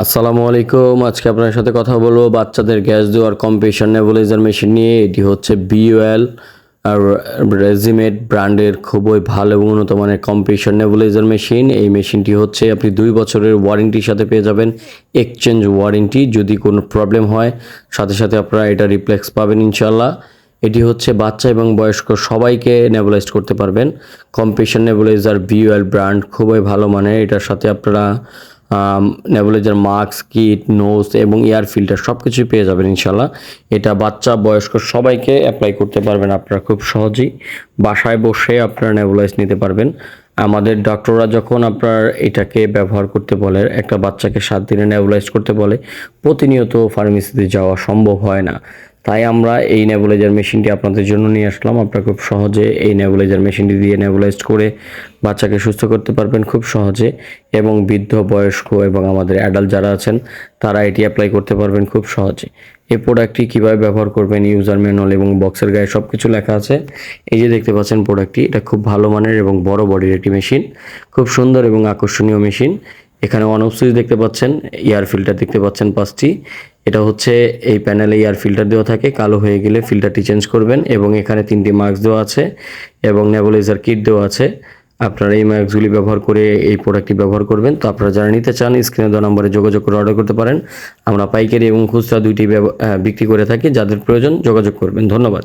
আসসালামু আলাইকুম। আজকে আপনার সাথে কথা বলব বাচ্চাদের গ্যাস দেওয়ার কম্পিটিশন নেবুলাইজার মেশিন নিয়ে। এটি হচ্ছে বিওএল আর রেজিমেট ব্র্যান্ডের খুবই ভালো এবং উন্নত মানের কম্পিটিশন নেবুলাইজার মেশিন এই মেশিনটি হচ্ছে, আপনি দুই বছরের ওয়ারেন্টির সাথে পেয়ে যাবেন। এক্সচেঞ্জ ওয়ারেন্টি যদি কোনো প্রবলেম হয়, সাথে সাথে আপনারা এটা রিপ্লেক্স পাবেন ইনশাল্লাহ এটি হচ্ছে বাচ্চা এবং বয়স্ক সবাইকে নেবুলাইজ করতে পারবেন। কম্পিটিশন নেবুলাইজার বিওএল ব্র্যান্ড খুবই ভালো মানের। এটার সাথে আপনারা নেবুলাইজার মাস্ক কিট নোজ এবং এয়ার ফিল্টার সব কিছুই পেয়ে যাবেন ইনশাল্লাহ এটা বাচ্চা, বয়স্ক সবাইকে অ্যাপ্লাই করতে পারবেন আপনারা খুব সহজেই। বাসায় বসে আপনারা নেবুলাইজ নিতে পারবেন। আমাদের ডক্টররা যখন আপনার এটাকে ব্যবহার করতে বলে, একটা বাচ্চাকে সাত দিনে নেবুলাইজ করতে বলে, প্রতিনিয়ত ফার্মেসিতে যাওয়া সম্ভব হয় না। তাই আমরা এই নেবুলাইজার মেশিনটি আপনাদের জন্য নিয়ে আসলাম। আপনারা খুব সহজে এই নেবুলাইজার মেশিনটি দিয়ে নেবুলাইজ করে বাচ্চাকে সুস্থ করতে পারবেন খুব সহজে এবং বৃদ্ধ, বয়স্ক এবং আমাদের অ্যাডাল্ট যারা আছেন, তারা এটি অ্যাপ্লাই করতে পারবেন খুব সহজে। এই প্রোডাক্টটি কীভাবে ব্যবহার করবেন ইউজার ম্যানুয়াল এবং বক্সের গায়ে সব কিছু লেখা আছে। এই যে দেখতে পাচ্ছেন প্রোডাক্টটি এটা খুব ভালো মানের এবং বড় বডির একটি মেশিন খুব সুন্দর এবং আকর্ষণীয় মেশিন এখানে অন সুইচ দেখতে পাচ্ছেন এয়ার ফিল্টার দেখতে পাচ্ছেন পাঁচটি। এটা হচ্ছে এই প্যানেলে এয়ার ফিল্টার দেওয়া থাকে, কালো হয়ে গেলে ফিল্টারটি চেঞ্জ করবেন এবং এখানে তিনটি মাস্ক দেওয়া আছে এবং নেবুলাইজার কিট দেওয়া আছে। আপনারা এই মাস্কগুলি ব্যবহার করে এই প্রোডাক্টটি ব্যবহার করবেন। তো আপনারা যারা নিতে চান স্ক্রিনে দেওয়া নম্বরে যোগাযোগ করে অর্ডার করতে পারেন। আমরা পাইকারি এবং খুচরা দুইটি বিক্রি করে থাকি। যাদের প্রয়োজন যোগাযোগ করবেন। ধন্যবাদ।